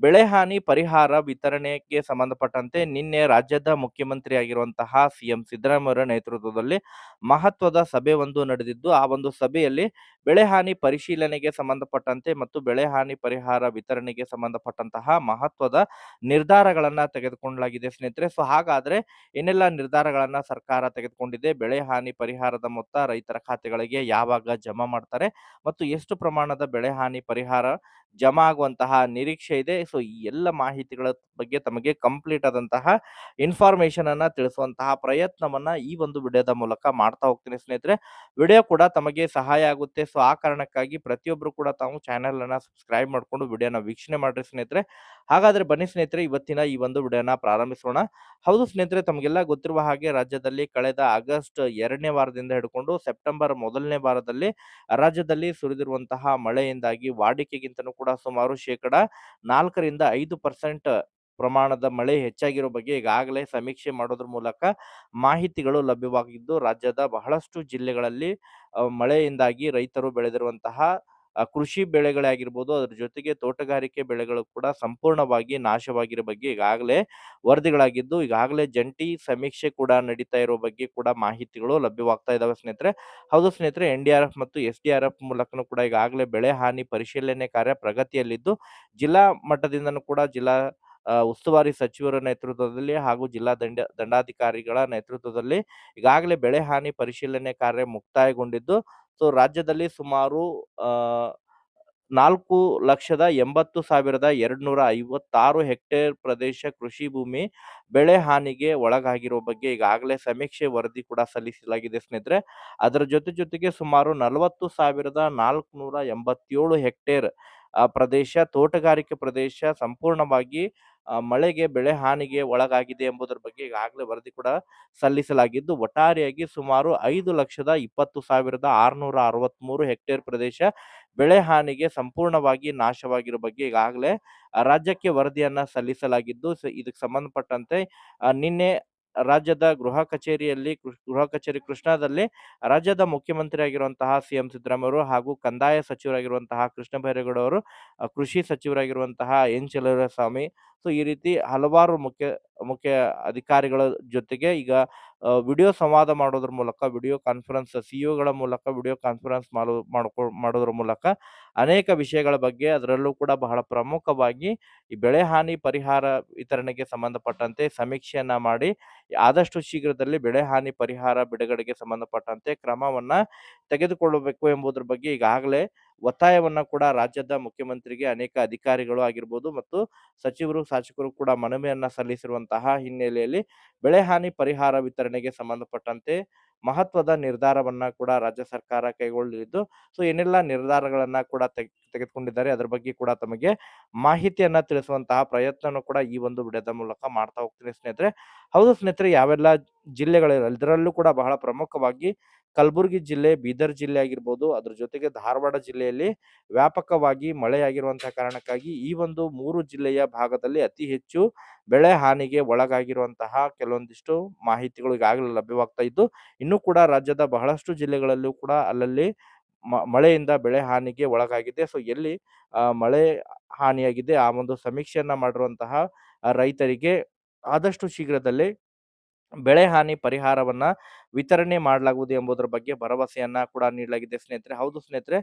ಬೆಳೆ ಹಾನಿ ಪರಿಹಾರ ವಿತರಣೆಗೆ ಸಂಬಂಧಪಟ್ಟಂತೆ ನಿನ್ನೆ ರಾಜ್ಯದ ಮುಖ್ಯಮಂತ್ರಿ ಆಗಿರುವಂತಹ ಸಿಎಂ ಸಿದ್ದರಾಮಯ್ಯ ನೇತೃತ್ವದಲ್ಲಿ ಮಹತ್ವದ ಸಭೆ ಒಂದು ನಡೆದಿದ್ದು, ಆ ಒಂದು ಸಭೆಯಲ್ಲಿ ಬೆಳೆ ಹಾನಿ ಪರಿಶೀಲನೆಗೆ ಸಂಬಂಧಪಟ್ಟಂತೆ ಮತ್ತು ಬೆಳೆ ಹಾನಿ ಪರಿಹಾರ ವಿತರಣೆಗೆ ಸಂಬಂಧಪಟ್ಟಂತಹ ಮಹತ್ವದ ನಿರ್ಧಾರಗಳನ್ನ ತೆಗೆದುಕೊಳ್ಳಲಾಗಿದೆ ಸ್ನೇಹಿತರೆ. ಸೊ ಹಾಗಾದ್ರೆ ಏನೆಲ್ಲ ನಿರ್ಧಾರಗಳನ್ನ ಸರ್ಕಾರ ತೆಗೆದುಕೊಂಡಿದೆ. ಬೆಳೆ ಹಾನಿ ಪರಿಹಾರದ ಮೊತ್ತ ರೈತರ ಖಾತೆಗಳಿಗೆ ಯಾವಾಗ ಜಮಾ ಮಾಡ್ತಾರೆ ಮತ್ತು ಎಷ್ಟು ಪ್ರಮಾಣದ ಬೆಳೆ ಹಾನಿ ಪರಿಹಾರ ಜಮಾ ಆಗುವಂತಹ ನಿರೀಕ್ಷೆ ಇದೆ. ಸೊ, ಈ ಎಲ್ಲ ಮಾಹಿತಿಗಳ ಬಗ್ಗೆ ತಮಗೆ ಕಂಪ್ಲೀಟ್ ಆದಂತಹ ಇನ್ಫಾರ್ಮೇಶನ್ ಅನ್ನ ತಿಳಿಸುವಂತಹ ಪ್ರಯತ್ನವನ್ನ ಈ ಒಂದು ವಿಡಿಯೋದ ಮೂಲಕ ಮಾಡ್ತಾ ಹೋಗ್ತೀನಿ ಸ್ನೇಹಿತರೆ. ವಿಡಿಯೋ ಕೂಡ ತಮಗೆ ಸಹಾಯ ಆಗುತ್ತೆ. ಸೊ, ಆ ಕಾರಣಕ್ಕಾಗಿ ಪ್ರತಿಯೊಬ್ಬರು ಕೂಡ ತಾವು ಚಾನೆಲ್ ಅನ್ನ ಸಬ್ಸ್ಕ್ರೈಬ್ ಮಾಡಿಕೊಂಡು ವಿಡಿಯೋನ ವೀಕ್ಷಣೆ ಮಾಡ್ರಿ ಸ್ನೇಹಿತರೆ. ಹಾಗಾದ್ರೆ ಬನ್ನಿ ಸ್ನೇಹಿತರೆ, ಇವತ್ತಿನ ಈ ಒಂದು ವಿಡಿಯೋನ ಪ್ರಾರಂಭಿಸೋಣ. ಹೌದು ಸ್ನೇಹಿತರೆ, ತಮಗೆಲ್ಲ ಗೊತ್ತಿರುವ ಹಾಗೆ ರಾಜ್ಯದಲ್ಲಿ ಕಳೆದ ಆಗಸ್ಟ್ ಎರಡನೇ ವಾರದಿಂದ ಹಿಡ್ಕೊಂಡು ಸೆಪ್ಟೆಂಬರ್ ಮೊದಲನೇ ವಾರದಲ್ಲಿ ರಾಜ್ಯದಲ್ಲಿ ಸುರಿದಿರುವಂತಹ ಮಳೆಯಿಂದಾಗಿ ವಾಡಿಕೆಗಿಂತನೂ ಕೂಡ ಸುಮಾರು ಶೇಕಡ ನಾಲ್ಕರಿಂದ ಐದು ಪರ್ಸೆಂಟ್ ಪ್ರಮಾಣದ ಮಳೆ ಹೆಚ್ಚಾಗಿರೋ ಬಗ್ಗೆ ಈಗಾಗಲೇ ಸಮೀಕ್ಷೆ ಮಾಡೋದ್ರ ಮೂಲಕ ಮಾಹಿತಿಗಳು ಲಭ್ಯವಾಗಿದ್ದು, ರಾಜ್ಯದ ಬಹಳಷ್ಟು ಜಿಲ್ಲೆಗಳಲ್ಲಿ ಮಳೆಯಿಂದಾಗಿ ರೈತರು ಬೆಳೆದಿರುವಂತಹ ಕೃಷಿ ಬೆಳೆಗಳೇ ಆಗಿರ್ಬೋದು ಅದ್ರ ಜೊತೆಗೆ ತೋಟಗಾರಿಕೆ ಬೆಳೆಗಳು ಕೂಡ ಸಂಪೂರ್ಣವಾಗಿ ನಾಶವಾಗಿರೋ ಬಗ್ಗೆ ಈಗಾಗಲೇ ವರದಿಗಳಾಗಿದ್ದು, ಈಗಾಗಲೇ ಜಂಟಿ ಸಮೀಕ್ಷೆ ಕೂಡ ನಡೀತಾ ಇರೋ ಬಗ್ಗೆ ಕೂಡ ಮಾಹಿತಿಗಳು ಲಭ್ಯವಾಗ್ತಾ ಇದಾವೆ ಸ್ನೇಹಿತರೆ. ಹೌದು ಸ್ನೇಹಿತರೆ, ಎನ್ ಡಿ ಆರ್ ಎಫ್ ಮತ್ತು ಎಸ್ ಡಿ ಆರ್ ಎಫ್ ಮೂಲಕನೂ ಕೂಡ ಈಗಾಗಲೇ ಬೆಳೆ ಹಾನಿ ಪರಿಶೀಲನೆ ಕಾರ್ಯ ಪ್ರಗತಿಯಲ್ಲಿದ್ದು, ಜಿಲ್ಲಾ ಮಟ್ಟದಿಂದನೂ ಕೂಡ ಜಿಲ್ಲಾ ಉಸ್ತುವಾರಿ ಸಚಿವರ ನೇತೃತ್ವದಲ್ಲಿ ಹಾಗೂ ಜಿಲ್ಲಾ ದಂಡ, ದಂಡಾಧಿಕಾರಿಗಳ ನೇತೃತ್ವದಲ್ಲಿ ಈಗಾಗಲೇ ಬೆಳೆ ಹಾನಿ ಪರಿಶೀಲನೆ ಕಾರ್ಯ ಮುಕ್ತಾಯಗೊಂಡಿದ್ದು, ಸೊ ರಾಜ್ಯದಲ್ಲಿ ಸುಮಾರು ನಾಲ್ಕು ಲಕ್ಷದ ಎಂಬತ್ತು ಸಾವಿರದ ಎರಡ್ನೂರ ಐವತ್ತಾರು ಹೆಕ್ಟೇರ್ ಪ್ರದೇಶ ಕೃಷಿ ಭೂಮಿ ಬೆಳೆ ಹಾನಿಗೆ ಒಳಗಾಗಿರುವ ಬಗ್ಗೆ ಈಗಾಗಲೇ ಸಮೀಕ್ಷೆ ವರದಿ ಕೂಡ ಸಲ್ಲಿಸಲಾಗಿದೆ ಸ್ನೇಹಿತರೆ. ಅದರ ಜೊತೆ ಜೊತೆಗೆ ಸುಮಾರು ನಲವತ್ತು ಸಾವಿರದ ನಾಲ್ಕುನೂರ ಎಂಬತ್ತೇಳು ಹೆಕ್ಟೇರ್ ಪ್ರದೇಶ ತೋಟಗಾರಿಕೆ ಪ್ರದೇಶ ಸಂಪೂರ್ಣವಾಗಿ ಮಳೆಗೆ ಬೆಳೆ ಹಾನಿಗೆ ಒಳಗಾಗಿದೆ ಎಂಬುದರ ಬಗ್ಗೆ ಈಗಾಗಲೇ ವರದಿ ಕೂಡ ಸಲ್ಲಿಸಲಾಗಿದ್ದು, ಒಟ್ಟಾರೆಯಾಗಿ ಸುಮಾರು ಐದು ಲಕ್ಷದ ಇಪ್ಪತ್ತು ಸಾವಿರದ ಆರುನೂರ ಅರವತ್ಮೂರು ಹೆಕ್ಟೇರ್ ಪ್ರದೇಶ ಬೆಳೆ ಹಾನಿಗೆ ಸಂಪೂರ್ಣವಾಗಿ ನಾಶವಾಗಿರೋ ಬಗ್ಗೆ ಈಗಾಗಲೇ ರಾಜ್ಯಕ್ಕೆ ವರದಿಯನ್ನ ಸಲ್ಲಿಸಲಾಗಿದ್ದು ಇದಕ್ಕೆ ಸಂಬಂಧಪಟ್ಟಂತೆ ನಿನ್ನೆ ರಾಜ್ಯದ ಗೃಹ ಕಚೇರಿಯಲ್ಲಿ ಗೃಹ ಕಚೇರಿ ಕೃಷ್ಣಾದಲ್ಲಿ ರಾಜ್ಯದ ಮುಖ್ಯಮಂತ್ರಿ ಆಗಿರುವಂತಹ ಸಿ ಎಂ ಸಿದ್ದರಾಮಯ್ಯವರು ಹಾಗೂ ಕಂದಾಯ ಸಚಿವರಾಗಿರುವಂತಹ ಕೃಷ್ಣ ಬೈರೇಗೌಡ ಅವರು ಕೃಷಿ ಸಚಿವರಾಗಿರುವಂತಹ ಎನ್. ಸ್ವಾಮಿ ಸೊ, ಈ ರೀತಿ ಹಲವಾರು ಮುಖ್ಯ ಮುಖ್ಯ ಅಧಿಕಾರಿಗಳ ಜೊತೆಗೆ ಈಗ ವಿಡಿಯೋ ಸಂವಾದ ಮಾಡೋದ್ರ ಮೂಲಕ, ವಿಡಿಯೋ ಕಾನ್ಫರೆನ್ಸ್, ಸಿಇಒಗಳ ಮೂಲಕ ವಿಡಿಯೋ ಕಾನ್ಫರೆನ್ಸ್ ಮಾಡೋ ಮಾಡೋದ್ರ ಮೂಲಕ ಅನೇಕ ವಿಷಯಗಳ ಬಗ್ಗೆ ಅದರಲ್ಲೂ ಕೂಡ ಬಹಳ ಪ್ರಮುಖವಾಗಿ ಈ ಬೆಳೆ ಹಾನಿ ಪರಿಹಾರ ವಿತರಣೆಗೆ ಸಂಬಂಧಪಟ್ಟಂತೆ ಸಮೀಕ್ಷೆಯನ್ನ ಮಾಡಿ, ಆದಷ್ಟು ಶೀಘ್ರದಲ್ಲಿ ಬೆಳೆ ಹಾನಿ ಪರಿಹಾರ ಬಿಡುಗಡೆಗೆ ಸಂಬಂಧಪಟ್ಟಂತೆ ಕ್ರಮವನ್ನ ತೆಗೆದುಕೊಳ್ಳಬೇಕು ಎಂಬುದರ ಬಗ್ಗೆ ಈಗಾಗಲೇ ಒತ್ತಾಯವನ್ನ ಕೂಡ ರಾಜ್ಯದ ಮುಖ್ಯಮಂತ್ರಿಗೆ ಅನೇಕ ಅಧಿಕಾರಿಗಳು ಆಗಿರ್ಬೋದು ಮತ್ತು ಸಚಿವರು, ಶಾಸಕರು ಕೂಡ ಮನವಿಯನ್ನ ಸಲ್ಲಿಸಿರುವಂತಹ ಹಿನ್ನೆಲೆಯಲ್ಲಿ ಬೆಳೆ ಹಾನಿ ಪರಿಹಾರ ವಿತರಣೆಗೆ ಸಂಬಂಧಪಟ್ಟಂತೆ ಮಹತ್ವದ ನಿರ್ಧಾರವನ್ನ ಕೂಡ ರಾಜ್ಯ ಸರ್ಕಾರ ಕೈಗೊಳ್ಳಲಿದ್ದು, ಸೊ ಏನೆಲ್ಲ ನಿರ್ಧಾರಗಳನ್ನ ಕೂಡ ತೆಗ್- ತೆಗೆದುಕೊಂಡಿದ್ದಾರೆ ಅದರ ಬಗ್ಗೆ ಕೂಡ ತಮಗೆ ಮಾಹಿತಿಯನ್ನ ತಿಳಿಸುವಂತಹ ಪ್ರಯತ್ನನೂ ಕೂಡ ಈ ಒಂದು ವಿಡಿಯೋದ ಮೂಲಕ ಮಾಡ್ತಾ ಹೋಗ್ತೀನಿ ಸ್ನೇಹಿತರೆ. ಹೌದು ಸ್ನೇಹಿತರೆ, ಯಾವೆಲ್ಲ ಜಿಲ್ಲೆಗಳಿವೆ ಇದರಲ್ಲೂ ಕೂಡ ಬಹಳ ಪ್ರಮುಖವಾಗಿ ಕಲಬುರಗಿ ಜಿಲ್ಲೆ, ಬೀದರ್ ಜಿಲ್ಲೆ ಆಗಿರ್ಬೋದು, ಅದ್ರ ಜೊತೆಗೆ ಧಾರವಾಡ ಜಿಲ್ಲೆಯಲ್ಲಿ ವ್ಯಾಪಕವಾಗಿ ಮಳೆಯಾಗಿರುವಂತಹ ಕಾರಣಕ್ಕಾಗಿ ಈ ಒಂದು ಮೂರು ಜಿಲ್ಲೆಯ ಭಾಗದಲ್ಲಿ ಅತಿ ಹೆಚ್ಚು ಬೆಳೆ ಹಾನಿಗೆ ಒಳಗಾಗಿರುವಂತಹ ಕೆಲವೊಂದಿಷ್ಟು ಮಾಹಿತಿಗಳು ಈಗಾಗಲೇ ಲಭ್ಯವಾಗ್ತಾ ಇದ್ದು, ಇನ್ನೂ ಕೂಡ ರಾಜ್ಯದ ಬಹಳಷ್ಟು ಜಿಲ್ಲೆಗಳಲ್ಲೂ ಕೂಡ ಅಲ್ಲಲ್ಲಿ ಮಳೆಯಿಂದ ಬೆಳೆ ಹಾನಿಗೆ ಒಳಗಾಗಿದೆ. ಸೊ, ಎಲ್ಲಿ ಮಳೆ ಹಾನಿಯಾಗಿದೆ ಆ ಒಂದು ಸಮೀಕ್ಷೆಯನ್ನ ಮಾಡಿರುವಂತಹ ರೈತರಿಗೆ ಆದಷ್ಟು ಶೀಘ್ರದಲ್ಲೇ ಬೆಳೆ ಹಾನಿ ಪರಿಹಾರವನ್ನ ವಿತರಣೆ ಮಾಡಲಾಗುವುದು ಎಂಬುದರ ಬಗ್ಗೆ ಭರವಸೆಯನ್ನ ಕೂಡ ನೀಡಲಾಗಿದೆ. ಸ್ನೇಹಿತರೆ, ಹೌದು ಸ್ನೇಹಿತರೆ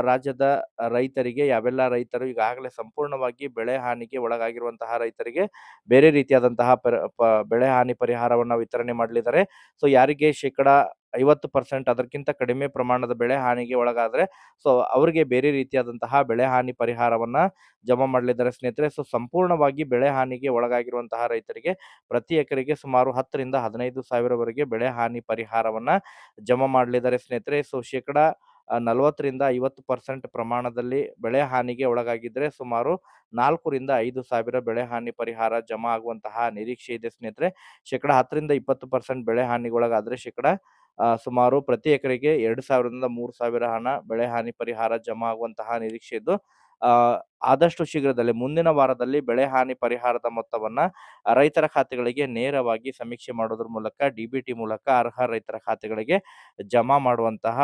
ರಾಜ್ಯದ ರೈತರಿಗೆ, ಯಾವೆಲ್ಲ ರೈತರು ಈಗಾಗಲೇ ಸಂಪೂರ್ಣವಾಗಿ ಬೆಳೆ ಹಾನಿಗೆ ಒಳಗಾಗಿರುವಂತಹ ರೈತರಿಗೆ ಬೇರೆ ರೀತಿಯಾದಂತಹ ಬೆಳೆ ಹಾನಿ ಪರಿಹಾರವನ್ನ ವಿತರಣೆ ಮಾಡಲಿದ್ದಾರೆ. ಸೊ, ಯಾರಿಗೆ ಶೇಕಡ ಐವತ್ತು ಪರ್ಸೆಂಟ್ ಅದಕ್ಕಿಂತ ಕಡಿಮೆ ಪ್ರಮಾಣದ ಬೆಳೆ ಹಾನಿಗೆ ಒಳಗಾದ್ರೆ ಸೊ ಅವರಿಗೆ ಬೇರೆ ರೀತಿಯಾದಂತಹ ಬೆಳೆ ಹಾನಿ ಪರಿಹಾರವನ್ನ ಜಮಾ ಮಾಡಲಿದ್ದಾರೆ ಸ್ನೇಹಿತರೆ. ಸೊ ಸಂಪೂರ್ಣವಾಗಿ ಬೆಳೆ ಹಾನಿಗೆ ಒಳಗಾಗಿರುವಂತಹ ರೈತರಿಗೆ ಪ್ರತಿ ಎಕರೆಗೆ ಸುಮಾರು ಹತ್ತರಿಂದ ಹದಿನೈದು ಸಾವಿರವರೆಗೆ ಬೆಳೆ ಹಾನಿ ಪರಿಹಾರವನ್ನ ಜಮಾ ಮಾಡಲಿದ್ದಾರೆ ಸ್ನೇಹಿತರೆ. ಸೊ ಶೇಕಡ ನಲವತ್ತರಿಂದ ಐವತ್ತು ಪರ್ಸೆಂಟ್ ಪ್ರಮಾಣದಲ್ಲಿ ಬೆಳೆ ಹಾನಿಗೆ ಒಳಗಾಗಿದ್ರೆ ಸುಮಾರು ನಾಲ್ಕರಿಂದ ಐದು ಸಾವಿರ ಬೆಳೆ ಹಾನಿ ಪರಿಹಾರ ಜಮಾ ಆಗುವಂತಹ ನಿರೀಕ್ಷೆ ಇದೆ ಸ್ನೇಹಿತರೆ. ಶೇಕಡ ಹತ್ತರಿಂದ ಇಪ್ಪತ್ತು ಪರ್ಸೆಂಟ್ ಬೆಳೆ ಹಾನಿಗೆ ಒಳಗಾದ್ರೆ ಶೇಕಡ ಸುಮಾರು ಪ್ರತಿ ಎಕರೆಗೆ ಎರಡು ಸಾವಿರದಿಂದ ಮೂರು ಸಾವಿರ ಹಣ ಬೆಳೆ ಹಾನಿ ಪರಿಹಾರ ಜಮಾ ಆಗುವಂತಹ ನಿರೀಕ್ಷೆ ಇದ್ದು ಆದಷ್ಟು ಶೀಘ್ರದಲ್ಲಿ ಮುಂದಿನ ವಾರದಲ್ಲಿ ಬೆಳೆ ಹಾನಿ ಪರಿಹಾರದ ಮೊತ್ತವನ್ನ ರೈತರ ಖಾತೆಗಳಿಗೆ ನೇರವಾಗಿ ಸಮೀಕ್ಷೆ ಮಾಡೋದ್ರ ಮೂಲಕ, ಡಿ ಮೂಲಕ ಅರ್ಹ ರೈತರ ಖಾತೆಗಳಿಗೆ ಜಮಾ ಮಾಡುವಂತಹ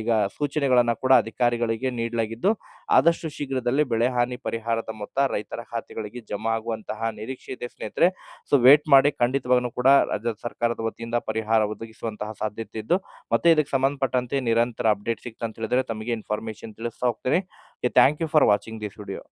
ಈಗ ಸೂಚನೆಗಳನ್ನ ಕೂಡ ಅಧಿಕಾರಿಗಳಿಗೆ ನೀಡಲಾಗಿದ್ದು, ಆದಷ್ಟು ಶೀಘ್ರದಲ್ಲಿ ಬೆಳೆ ಹಾನಿ ಪರಿಹಾರದ ಮೊತ್ತ ರೈತರ ಖಾತೆಗಳಿಗೆ ಜಮಾ ಆಗುವಂತಹ ನಿರೀಕ್ಷೆ ಇದೆ ಸ್ನೇಹಿತರೆ. ಸೊ ವೇಟ್ ಮಾಡಿ ಖಂಡಿತವಾಗ್ಲೂ ಕೂಡ ರಾಜ್ಯ ಸರ್ಕಾರದ ವತಿಯಿಂದ ಪರಿಹಾರ ಒದಗಿಸುವಂತಹ ಸಾಧ್ಯತೆ ಇದ್ದು, ಮತ್ತೆ ಇದಕ್ಕೆ ಸಂಬಂಧಪಟ್ಟಂತೆ ನಿರಂತರ ಅಪ್ಡೇಟ್ ಸಿಗ್ತಂತ ಹೇಳಿದ್ರೆ ತಮಗೆ ಇನ್ಫಾರ್ಮೇಶನ್ ತಿಳಿಸ್ತಾ ಹೋಗ್ತೀನಿ. Thank you for watching this video.